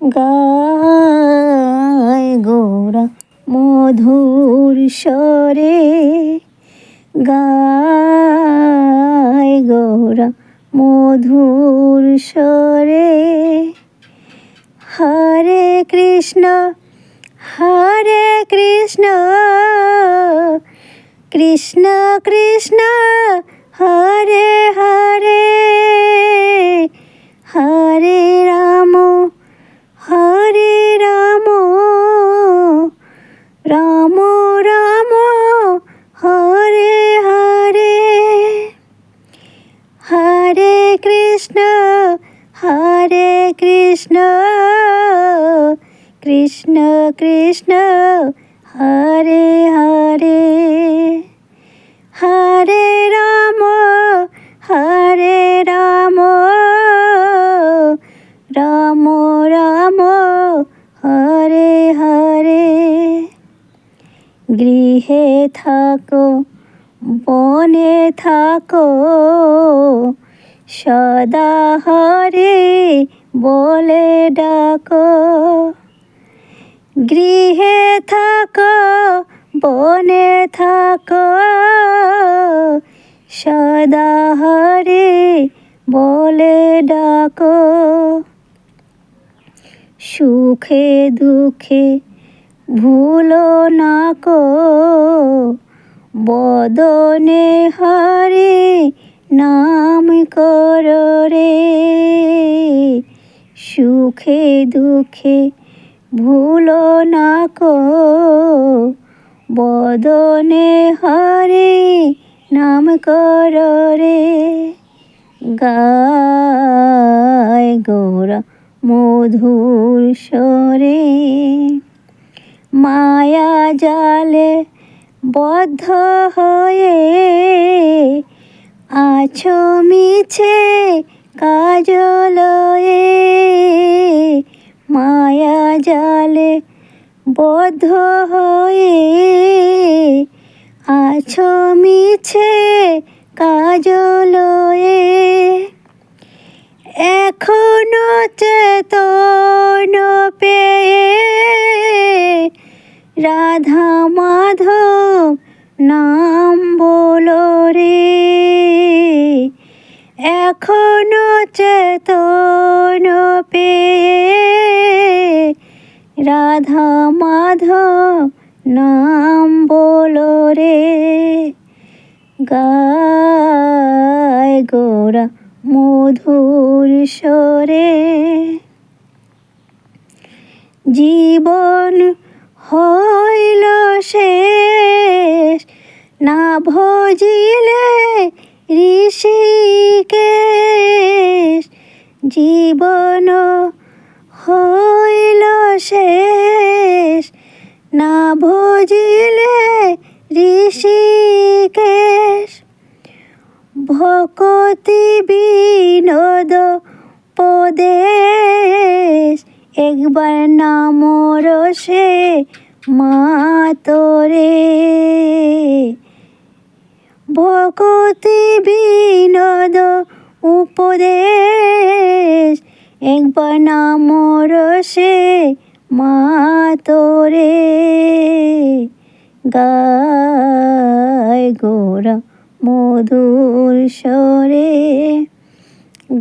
গায় গোরা মধুর স্বরে গায় গোরা মধুর স্বরে হরে কৃষ্ণ হরে কৃষ্ণ কৃষ্ণ কৃষ্ণ কৃষ্ণ, হরে কৃষ্ণ কৃষ্ণ কৃষ্ণ, হরে হরে। হরে রাম হরে রাম রাম রাম, হরে হরে। গৃহে থাকো, বনে থাকো সদা হরে বলে ডাকো। গৃহে থাকো, বনে থাকো সদা হরে বলে ডাকো। সুখে দুঃখে ভুলো না কো, বদনে হরে নাম কর রে। সুখে দুঃখে ভুলো না কো। বদনে হরে নাম কর রে। গায় গোরা মধুর স্বরে। মায়া জালে বদ্ধ হয়ে আছো মিছে কাজলয়ে মায়া জালে বদ্ধ হয়ে আছো মিছে কাজলয়ে এখনও চেতন পেয়ে রাধা মাধব নাম বলো রে। এখনও চেতন পেয়ে রাধা মাধব নাম বলো রে। গায় গোরা মধুর স্বরে। জীবন হইল শেষ, না ভজিলে ঋষিকেশ জীবন হইল শেষ। না ভজিলে ঋষিকেশ ভকতি বিনোদ পদেশ একবার নাম রসে মাতরে। ভকতি বিনোদ উপদেশ, একবার নাম রসে মাতরে গায় গোরা মধুর স্বরে,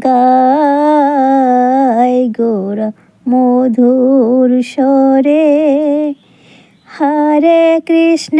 গায় গোরা মধুর স্বরে, হরে কৃষ্ণ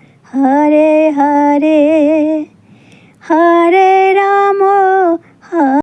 হরে হরে হরে রাম